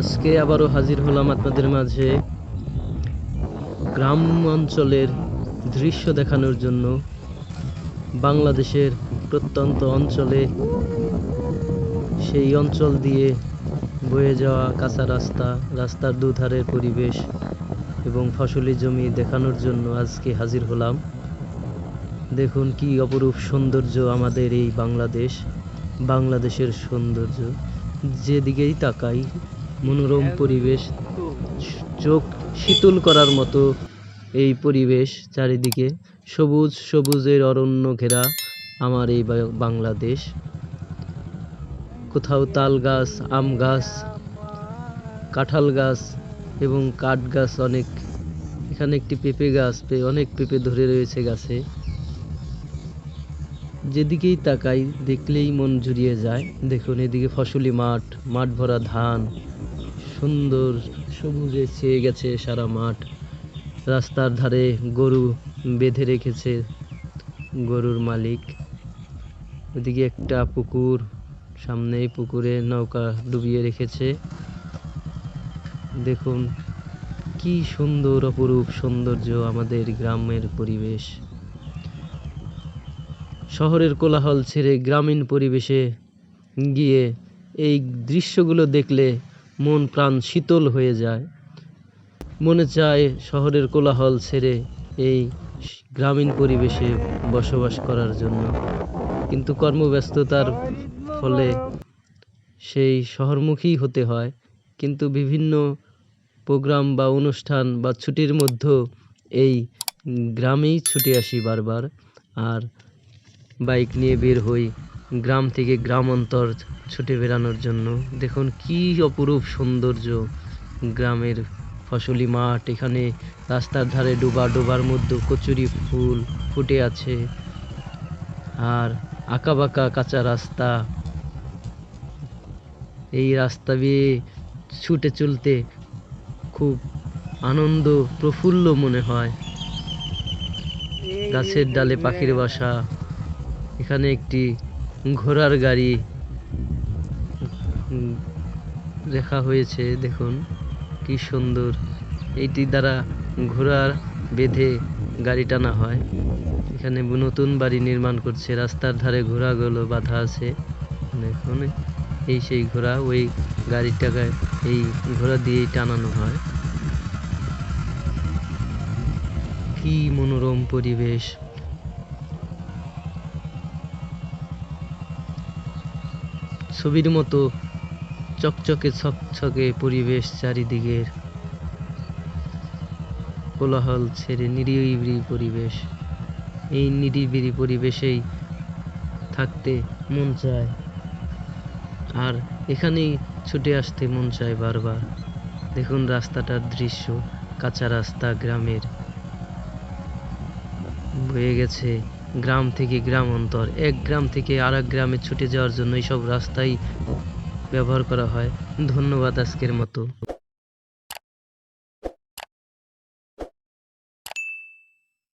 আজকে আবারও হাজির হলাম আপনাদের মাঝে গ্রাম অঞ্চলের দৃশ্য দেখানোর জন্য। বাংলাদেশের প্রত্যন্ত অঞ্চলে সেই অঞ্চল দিয়ে বয়ে যাওয়া কাঁচা রাস্তা, রাস্তার দুধারের পরিবেশ এবং ফসলি জমি দেখানোর জন্য আজকে হাজির হলাম। দেখুন কি অপরূপ সৌন্দর্য আমাদের এই বাংলাদেশ, বাংলাদেশের সৌন্দর্য। যেদিকেই তাকাই, মনোরম পরিবেশ, চোখ শীতল করার মতো এই পরিবেশ চারিদিকে সবুজ সবুজের অরণ্য ঘেরা আমার এই বাংলাদেশ। কোথাও তাল গাছ, আম গাছ, কাঁঠাল গাছ এবং কাঠ গাছ অনেক। এখানে একটি পেঁপে গাছ অনেক পেঁপে ধরে রয়েছে গাছে। যেদিকেই তাকাই, দেখলেই মন জুড়িয়ে যায়। দেখুন, এদিকে ফসলি মাঠ মাঠ ভরা ধান, সুন্দর সবুজে ছেয়ে গেছে সারা মাঠ। রাস্তার ধারে গরু বেঁধে রেখেছে গরুর মালিক। ওদিকে একটা পুকুর, সামনে পুকুরে নৌকা ডুবিয়ে রেখেছে। দেখুন, কি সুন্দর, অপরূপ সৌন্দর্য আমাদের গ্রামের পরিবেশ। শহরের কোলাহল ছেড়ে গ্রামীণ পরিবেশে গিয়ে এই দৃশ্যগুলো দেখলে মন প্রাণ শীতল হয়ে যায়। মনে চায় শহরের কোলাহল ছেড়ে এই গ্রামীণ পরিবেশে বসবাস করার জন্য। কিন্তু কর্মব্যস্ততার ফলে সেই শহরমুখী হতে হয়। কিন্তু বিভিন্ন প্রোগ্রাম বা অনুষ্ঠান বা ছুটির মধ্যেও এই গ্রামেই ছুটে আসি বারবার। আর বাইক নিয়ে বের হই, গ্রাম থেকে গ্রাম অন্তর ছুটে বেড়ানোর জন্য। দেখুন কি অপরূপ সৌন্দর্য। গ্রামের ফসলি মাঠ, এখানে রাস্তার ধারে ডোবা ডোবার মধ্যে কচুরি ফুল ফুটে আছে। আর আঁকাবাঁকা কাঁচা রাস্তা। এই রাস্তা দিয়ে ছুটে চলতে খুব আনন্দ প্রফুল্ল মনে হয়। গাছের ডালে পাখির বাসা। এখানে একটি ঘোড়ার গাড়ি রেখা হয়েছে। দেখুন, কি সুন্দর। এইটি দ্বারা ঘোড়ার বেঁধে গাড়ি টানা হয়। এখানে নতুন বাড়ি নির্মাণ করছে। রাস্তার ধারে ঘোড়াগুলো বাঁধা আছে। দেখুন, এই সেই ঘোড়া, ওই গাড়িটাকে এই ঘোড়া দিয়েই টানানো হয়। কি মনোরম পরিবেশ। ছবির মতো চকচকে ছকছকে পরিবেশ চারিদিকের কোলাহল ছেড়ে নিরিবিলি পরিবেশ। এই নিরিবিলি পরিবেশেই থাকতে মন চায়। আর এখানেই ছুটে আসতে মন চায় বারবার। দেখুন রাস্তাটার দৃশ্য, কাঁচা রাস্তা গ্রামের। বয়ে গেছে গ্রাম থেকে গ্রাম অন্তর, এক গ্রাম থেকে আর এক গ্রামে ছুটে যাওয়ার জন্য এইসব রাস্তাই ব্যবহার করা হয়। ধন্যবাদ আজকের মতো।